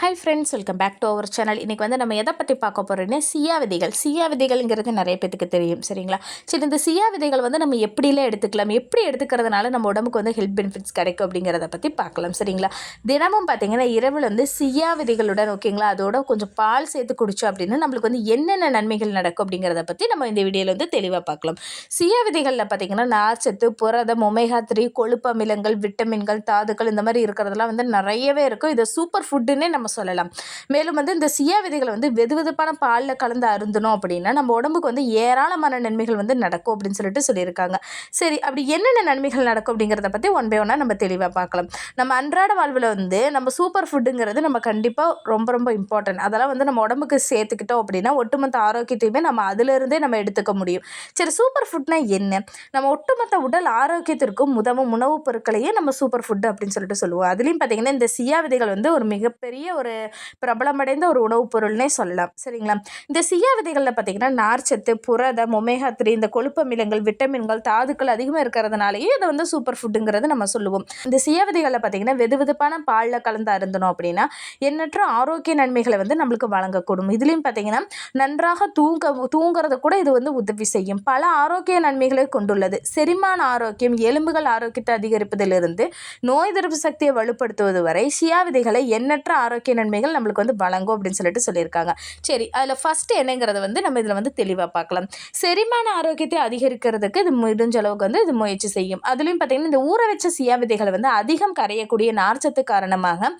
Hi friends welcome back to our channel இன்றைக்கி வந்து நம்ம எதை பற்றி பார்க்க போகிறோன்னா சியா விதைகள். சியா விதைகள்ங்கிறது நிறைய பேத்துக்கு தெரியும் சரிங்களா? சரி இந்த சியா விதைகள் வந்து நம்ம எப்படிலாம் எடுத்துக்கலாம் எப்படி எடுத்துக்கிறதுனால நம்ம உடம்புக்கு வந்து ஹெல்த் பெனிஃபிட்ஸ் கிடைக்கும் அப்படிங்கிறத பற்றி பார்க்கலாம் சரிங்களா? தினமும் பார்த்தீங்கன்னா இரவில் வந்து சியா விதைகளுடன் ஓகேங்களா? அதோட கொஞ்சம் பால் சேர்த்து குடிச்சோம் அப்படின்னா நம்மளுக்கு வந்து என்னென்ன நன்மைகள் நடக்கும் அப்படிங்கிறத பற்றி நம்ம இந்த வீடியோவில் வந்து தெளிவாக பார்க்கலாம். சியா விதைகளில் பார்த்தீங்கன்னா நார்ச்சத்து புரதம் ஒமேகா த்ரீ கொழுப்பு அமிலங்கள் விட்டமின்கள் தாதுக்கள் இந்த மாதிரி இருக்கிறதெல்லாம் வந்து நிறையவே இருக்கும். இதை சூப்பர் ஃபுட்டுன்னு நம்ம சொல்லலாம். மேலும் வந்து இந்த சியா விதைகளை வந்து வெது வெதுப்பான பாலில் கலந்து அருந்தணும் அப்படின்னா நம்ம உடம்புக்கு வந்து ஏராளமான நன்மைகள் வந்து நடக்கும் அப்படின்னு சொல்லிட்டு சொல்லியிருக்காங்க. சரி அப்படி என்னென்ன நன்மைகள் நடக்கும் அப்படிங்கிறத பற்றி ஒன் பை ஒன்னாக நம்ம தெளிவாக பார்க்கலாம். நம்ம அன்றாட வாழ்வில் வந்து நம்ம சூப்பர் ஃபுட்டுங்கிறது நம்ம கண்டிப்பாக ரொம்ப ரொம்ப இம்பார்ட்டன்ட் அதெல்லாம் வந்து நம்ம உடம்புக்கு சேர்த்துக்கிட்டோம் அப்படின்னா ஒட்டுமொத்த ஆரோக்கியத்தையுமே நம்ம அதிலிருந்தே நம்ம எடுத்துக்க முடியும். சரி சூப்பர் ஃபுட்னா என்ன? நம்ம ஒட்டுமொத்த உடல் ஆரோக்கியத்திற்கும் உதவும் உணவுப் பொருட்களையே நம்ம சூப்பர் ஃபுட் அப்படின்னு சொல்லிட்டு சொல்லுவோம். அதுலேயும் பார்த்தீங்கன்னா இந்த சியா விதைகள் வந்து ஒரு மிகப்பெரிய பெரிய ஒரு பிரபலமடைந்த ஒரு உணவுப் பொருள்னே சொல்லலாம். சரிங்களா? இந்த சியா விதைகளில் பார்த்தீங்கன்னா நார்ச்சத்து புரதம் ஒமேகா த்ரீ இந்த கொழுப்பு அமிலங்கள் விட்டமின்கள் தாதுக்கள் அதிகமாக இருக்கிறதுனாலயே இதை வந்து சூப்பர் ஃபுட்டுங்கிறது நம்ம சொல்லுவோம். இந்த சியா விதைகளில் பார்த்தீங்கன்னா வெது வெதுப்பான பாலில் கலந்து அருந்தணும் அப்படின்னா எண்ணற்ற ஆரோக்கிய நன்மைகளை வந்து நம்மளுக்கு வழங்கக்கூடும். இதுலேயும் பார்த்தீங்கன்னா நன்றாக தூங்க தூங்குறது கூட இது வந்து உதவி செய்யும். பல ஆரோக்கிய நன்மைகளை கொண்டுள்ளது. செரிமான ஆரோக்கியம் எலும்புகள் ஆரோக்கியத்தை அதிகரிப்பதிலிருந்து நோய் எதிர்ப்பு சக்தியை வலுப்படுத்துவது வரை சியா விதைகளை எண்ணற்ற ஆரோக்கிய நன்மைகள் நம்மளுக்கு வந்து வழங்கும் அப்படின்னு சொல்லிட்டு சொல்லியிருக்காங்க. சரி அதில் ஃபஸ்ட்டு என்னங்கிறத வந்து நம்ம இதில் வந்து தெளிவாக பார்க்கலாம். செரிமான ஆரோக்கியத்தை அதிகரிக்கிறதுக்கு இது முடிஞ்ச அளவுக்கு வந்து இது முயற்சி செய்யும். அதுலேயும் பார்த்தீங்கன்னா இந்த ஊற வச்ச சியா விதைகளை வந்து அதிகம் கரையக்கூடிய நார்ச்சத்து காரணமாக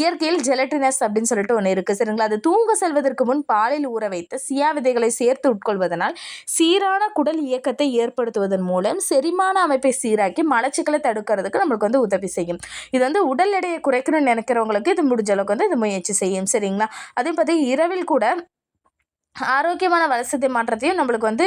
இயற்கையில் ஜெலட்டினஸ் அப்படின்னு சொல்லிட்டு ஒன்று இருக்குது சரிங்களா? அது தூங்க செல்வதற்கு முன் பாலில் ஊற வைத்து சியா விதைகளை சேர்த்து உட்கொள்வதனால் சீரான குடல் இயக்கத்தை ஏற்படுத்துவதன் மூலம் செரிமான அமைப்பை சீராக்கி மலச்சிக்கலை தடுக்கிறதுக்கு நம்மளுக்கு வந்து உதவி செய்யும். இது வந்து உடல் எடையை குறைக்கணும்னு நினைக்கிறவங்களுக்கு இது முடிஞ்ச அளவுக்கு வந்து இது முயற்சி செய்யும் சரிங்களா? அதே பார்த்து இரவில் கூட ஆரோக்கியமான வளர்ச்சிதை மாற்றத்தையும் நம்மளுக்கு வந்து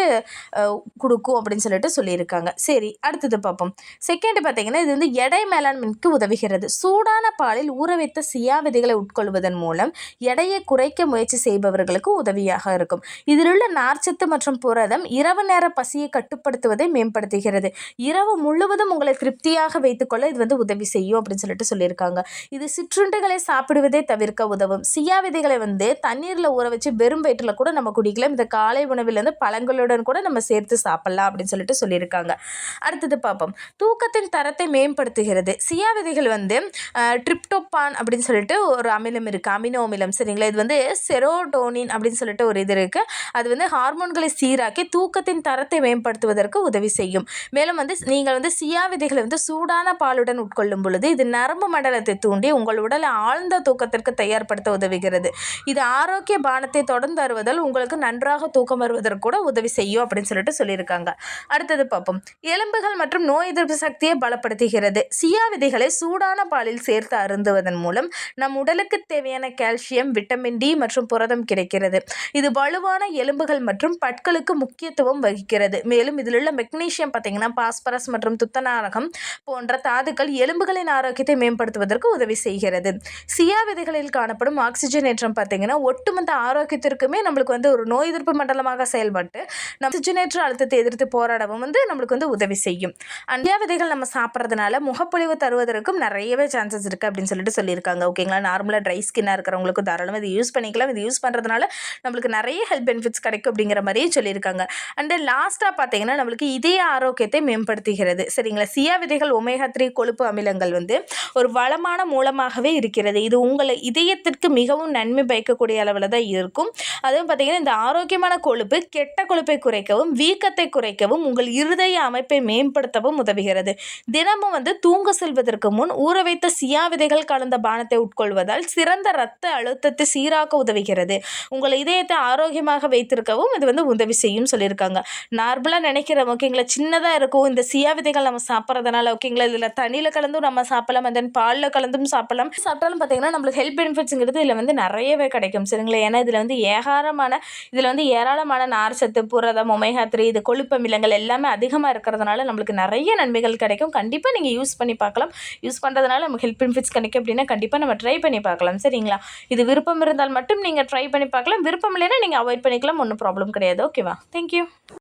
கொடுக்கும் அப்படின்னு சொல்லிட்டு சொல்லியிருக்காங்க. சரி அடுத்தது பார்ப்போம். செகண்ட் பார்த்தீங்கன்னா இது வந்து எடை மேலாண்மைக்கு உதவுகிறது. சூடான பாலில் ஊற வைத்த சியா விதைகளை உட்கொள்வதன் மூலம் எடையை குறைக்க முயற்சி செய்பவர்களுக்கு உதவியாக இருக்கும். இதில் உள்ள நார்ச்சத்து மற்றும் புரதம் இரவு நேர பசியை கட்டுப்படுத்துவதை மேம்படுத்துகிறது. இரவு முழுவதும் உங்களை திருப்தியாக வைத்துக்கொள்ள இது வந்து உதவி செய்யும் அப்படின்னு சொல்லிட்டு சொல்லியிருக்காங்க. இது சிற்றுண்டுகளை சாப்பிடுவதை தவிர்க்க உதவும். சியா விதைகளை வந்து தண்ணீரில் ஊற வச்சு வெறும் வயிற்றில் கூட நம்ம குடிக்கலாம். இந்த காலை உணவிலேருந்து பழங்களுடன் கூட நம்ம சேர்த்து சாப்பிடலாம் அப்படின்னு சொல்லிட்டு சொல்லியிருக்காங்க. அடுத்தது பார்ப்போம். தூக்கத்தின் தரத்தை மேம்படுத்துகிறது. சியா விதைகள் வந்து ட்ரிப்டோபான் அப்படின்னு சொல்லிட்டு ஒரு அமிலம் இருக்குது அமினோ அமிலம். சரிங்களா? இது வந்து செரோடோனின் அப்படின்னு சொல்லிட்டு ஒரு இது இருக்குது அது வந்து ஹார்மோன்களை சீராக்கி தூக்கத்தின் தரத்தை மேம்படுத்துவதற்கு உதவி செய்யும். மேலும் வந்து நீங்கள் வந்து சியா விதைகளை வந்து சூடான பாலுடன் உட்கொள்ளும் பொழுது இது நரம்பு மண்டலத்தை தூண்டி உங்கள் உடலை ஆழ்ந்த தூக்கத்திற்கு தயார்படுத்த உதவுகிறது. இது ஆரோக்கிய பானத்தை தொடர்ந்து தருவதால் உங்களுக்கு நன்றாக தூக்கம் வருவதற்கு கூட உதவி செய்யும் அப்படின்னு சொல்லிட்டு சொல்லியிருக்காங்க. அடுத்தது பார்ப்போம். எலும்புகள் மற்றும் நோய் எதிர்ப்பு சக்தியை பலப்படுத்துகிறது. சியா விதைகளை சூடான பாலில் சேர்த்து அருந்துவதன் மூலம் நம் உடலுக்கு தேவையான கால்சியம் விட்டமின் டி மற்றும் புரதம் கிடைக்கிறது. இது வலுவான எலும்புகள் மற்றும் பற்களுக்கு முக்கியத்துவம் வகிக்கிறது. மேலும் இதில் உள்ள மெக்னீசியம் பார்த்தீங்கன்னா பாஸ்பரஸ் மற்றும் துத்தநாரகம் போன்ற தாதுக்கள் எலும்புகளின் ஆரோக்கியத்தை மேம்படுத்துவதற்கு உதவி செய்கிறது. சியா விதைகளில் காணப்படும் ஆக்சிஜன் ஏற்றம் பார்த்தீங்கன்னா ஒட்டுமொத்த ஆரோக்கியத்திற்குமே நம்மளுக்கு வந்து ஒரு நோய் எதிர்ப்பு மண்டலமாக செயல்பட்டு நம்ம ஆக்சிஜனேற்ற அழுத்தத்தை எதிர்த்து போராடவும் வந்து நம்மளுக்கு வந்து உதவி செய்யும். அண்டியா விதைகள் நம்ம சாப்பிட்றதுனால முகப்பொழிவு தருவதற்கும் நிறையவே சான்சஸ் இருக்குது அப்படின்னு சொல்லிட்டு சொல்லியிருக்காங்க. ஓகேங்களா நார்மலாக ட்ரை ஸ்கின்னாக இருக்கிறவங்களுக்கு தாராளமாக இது யூஸ் பண்ணிக்கலாம். இது யூஸ் பண்ணுறதுனால நம்மளுக்கு நிறைய ஹெல்த் பெனிஃபிட்ஸ் கிடைக்கும் அப்படிங்கிற மாதிரியும் சொல்லியிருக்காங்க. அண்டு லாஸ்ட்டாக பார்த்தீங்கன்னா நம்மளுக்கு இதய ஆரோக்கியத்தை மேம்படுத்துகிறது. சரிங்களா? சியா விதைகள் ஒமேகா த்ரீ கொழுப்பு அமிலங்கள் வந்து ஒரு வளமான மூலமாகவே இருக்கிறது. இது உங்களை இதயத்திற்கு மிகவும் நன்மை பயக்கக்கூடிய அளவில் தான் இருக்கும். அதுவும் பார்த்தீங்கன்னா பார்த்தீங்கன்னா இந்த ஆரோக்கியமான கொழுப்பு கெட்ட கொழுப்பை குறைக்கவும் வீக்கத்தை குறைக்கவும் உங்கள் இருதய அமைப்பை மேம்படுத்தவும் உதவுகிறது. தினமும் வந்து தூங்க செல்வதற்கு முன் ஊற வைத்த சியா விதைகள் கலந்த பானத்தை உட்கொள்வதால் சிறந்த இரத்த அழுத்தத்தை சீராக்க உதவுகிறது. உங்கள் இதயத்தை ஆரோக்கியமாக வைத்திருக்கவும் இது வந்து உதவி செய்யும் சொல்லியிருக்காங்க. நார்மலாக நினைக்கிறோம் ஓகேங்களா சின்னதாக இருக்கும் இந்த சியா விதைகள் நம்ம சாப்பிட்றதுனால ஓகேங்களா இதில் தண்ணியில் கலந்தும் நம்ம சாப்பிடலாம் அண்ட் தென் பாலில் கலந்தும் சாப்பிடலாம். சாப்பிட்டாலும் பார்த்தீங்கன்னா நம்மளுக்கு ஹெல்த் பெனிஃபிட்ஸுங்கிறது இதில் வந்து நிறையவே கிடைக்கும் சரிங்களா? ஏன்னா இதில் வந்து ஏகாரமான இதில் வந்து ஏராளமான நார்ச்சத்து புரதம் ஒமேகா த்ரீ இது கொழுப்பு மிலங்கள் எல்லாமே அதிகமாக இருக்கிறதுனால நம்மளுக்கு நிறைய நன்மைகள் கிடைக்கும். கண்டிப்பாக நீங்கள் யூஸ் பண்ணி பார்க்கலாம். யூஸ் பண்ணுறதுனால நமக்கு ஹெல்த் பெனிஃபிட்ஸ் கிடைக்கும் அப்படின்னா கண்டிப்பாக நம்ம ட்ரை பண்ணி பார்க்கலாம். சரிங்களா? இது விருப்பம் இருந்தால் மட்டும் நீங்கள் ட்ரை பண்ணி பார்க்கலாம். விருப்பம் இல்லைன்னா நீங்கள் அவாய்ட் பண்ணிக்கலாம். ஒன்றும் ப்ராப்ளம் கிடையாது. ஓகேவா தேங்க்யூ